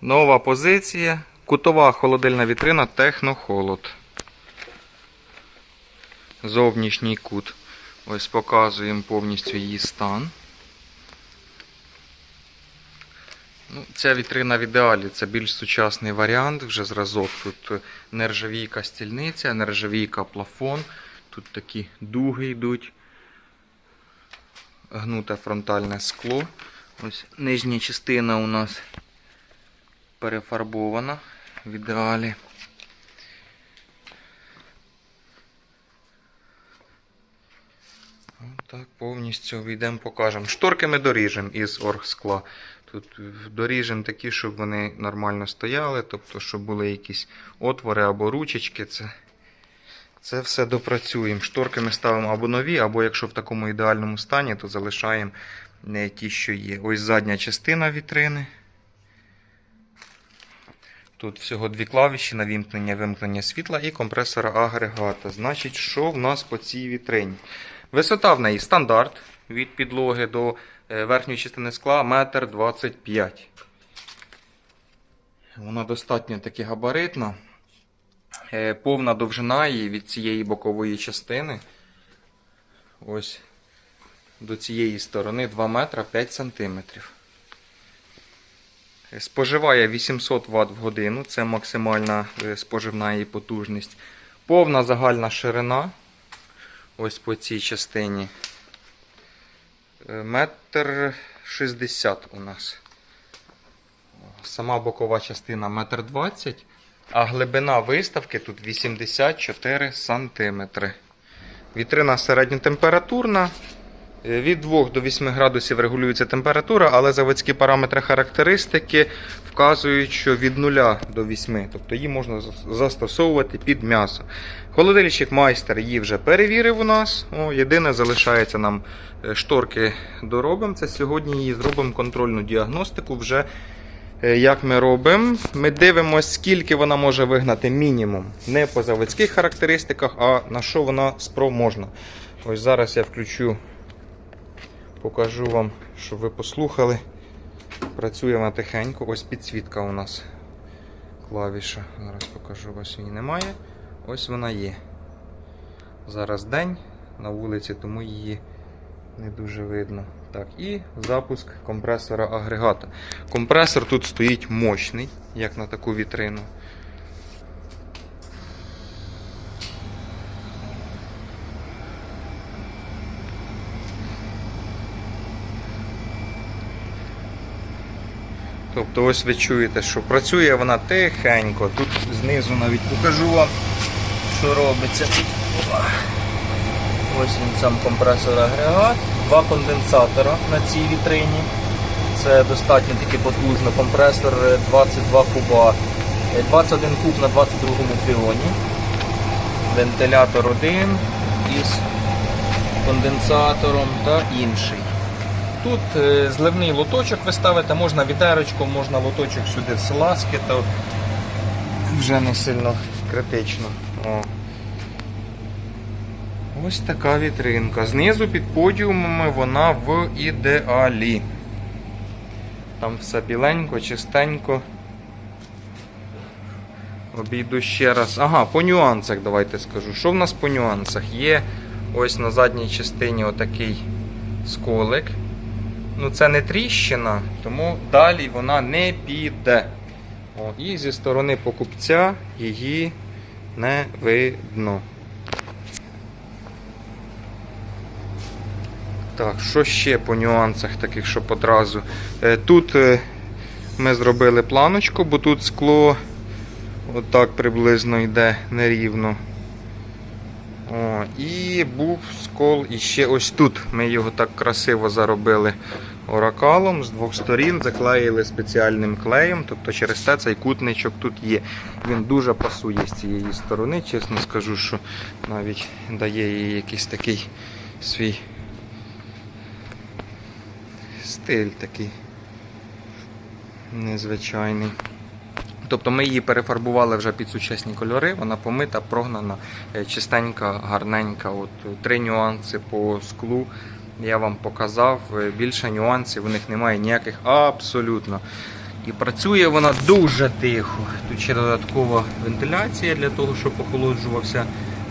Нова позиція. Кутова холодильна вітрина Технохолод. Зовнішній кут. Ось показуємо повністю її стан. Ну, ця вітрина в ідеалі, це більш сучасний варіант, вже зразок. Тут нержавійка стільниця, нержавійка плафон. Тут такі дуги йдуть. Гнуте фронтальне скло. Ось нижня частина у нас перефарбована в ідеалі. Так, повністю війдемо, покажемо. Шторки ми доріжемо із оргскла. Тут доріжемо такі, щоб вони нормально стояли, тобто, щоб були якісь отвори або ручечки. Це, це все допрацюємо. Шторки ми ставимо або нові, або якщо в такому ідеальному стані, то залишаємо не ті, що є. Ось задня частина вітрини. Тут всього дві клавіші на вімкнення, вимкнення світла і компресора агрегата. Значить, що в нас по цій вітрині? Висота в неї стандарт від підлоги до е, верхньої частини скла 1,25 м. Вона достатньо таки габаритна. Е, Повна довжина її від цієї бокової частини. Ось до цієї сторони 2 метра 5 сантиметрів. Споживає 800 Вт в годину, це максимальна е, споживна її потужність. Повна загальна ширина. Ось по цій частині. Е, Метр 60 у нас. Сама бокова частина метр 20, а глибина виставки тут 84 сантиметри. Вітрина середньотемпературна. Е, Від 2 до 8 градусів регулюється температура, але заводські параметри характеристики вказують, що від 0 до 8, тобто її можна застосовувати під м'ясо. Холодильщик майстер її вже перевірив у нас. О, єдине, залишається нам е, шторки доробимо. Це сьогодні її зробимо контрольну діагностику. Вже е, як ми робимо, ми дивимося, скільки вона може вигнати мінімум. Не по заводських характеристиках, а на що вона спроможна. Ось зараз я включу Покажу вам, щоб ви послухали. Працює вона тихенько. Ось підсвітка у нас. Клавіша. Зараз покажу, ось її немає. Ось вона є. Зараз день на вулиці, тому її не дуже видно. Так, і запуск компресора агрегата. Компресор тут стоїть мощний, як на таку вітрину. Тобто ось ви чуєте, що працює вона тихенько. Тут знизу навіть покажу вам, що робиться. Ось він сам компресор агрегат. Два конденсатора на цій вітрині. Це достатньо таки потужно. Компресор е, 22 куба. Е, 21 куб на 22 піоні. Вентилятор один із конденсатором та інший. Тут е, зливний лоточок ви ставите, можна відерочку, можна лоточок сюди всласки, то вже не сильно критично. О. Ось така вітринка. Знизу під подіумами вона в ідеалі. Там все біленько, чистенько. Обійду ще раз. Ага, по нюансах давайте скажу. Що в нас по нюансах? Є ось на задній частині отакий сколик. Ну, це не тріщина, тому далі вона не піде. О, і зі сторони покупця її не видно. Так, що ще по нюансах таких, щоб одразу. Е, Тут е, ми зробили планочку, бо тут скло отак приблизно йде нерівно. О, і був скол іще ось тут. Ми його так красиво заробили оракалом з двох сторін, заклеїли спеціальним клеєм, тобто через те цей кутничок тут є. Він дуже пасує з цієї сторони, чесно скажу, що навіть дає їй якийсь такий свій стиль такий незвичайний. Тобто ми її перефарбували вже під сучасні кольори, вона помита, прогнана, е, чистенька, гарненька. От е, три нюанси по склу я вам показав. Е, Більше нюансів у них немає ніяких абсолютно. І працює вона дуже тихо. Тут ще додаткова вентиляція для того, щоб охолоджувався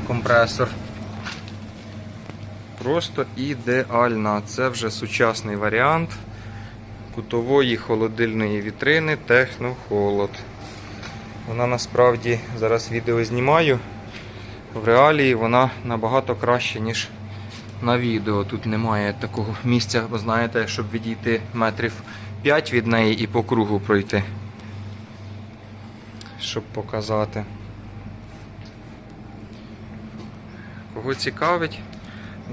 компресор. Просто ідеальна. Це вже сучасний варіант кутової холодильної вітрини Технохолод. Вона насправді зараз відео знімаю. В реалії вона набагато краще, ніж на відео. Тут немає такого місця, знаєте, щоб відійти метрів 5 від неї і по кругу пройти. Щоб показати. Кого цікавить,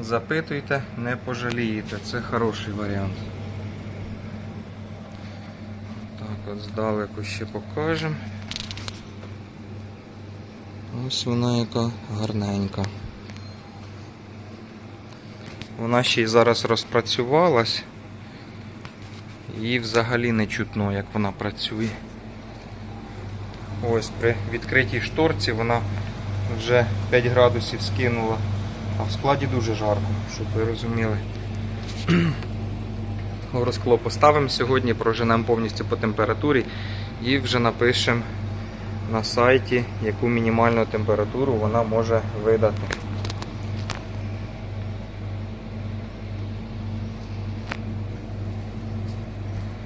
запитуйте, не пожалієте. Це хороший варіант. Так, от здалеку ще покажемо. Ось вона яка гарненька. Вона ще й зараз розпрацювалась. І взагалі не чутно, як вона працює. Ось при відкритій шторці вона вже 5 градусів скинула. А в складі дуже жарко, щоб ви розуміли. Розкло поставимо сьогодні, проженемо повністю по температурі і вже напишемо на сайті, яку мінімальну температуру вона може видати.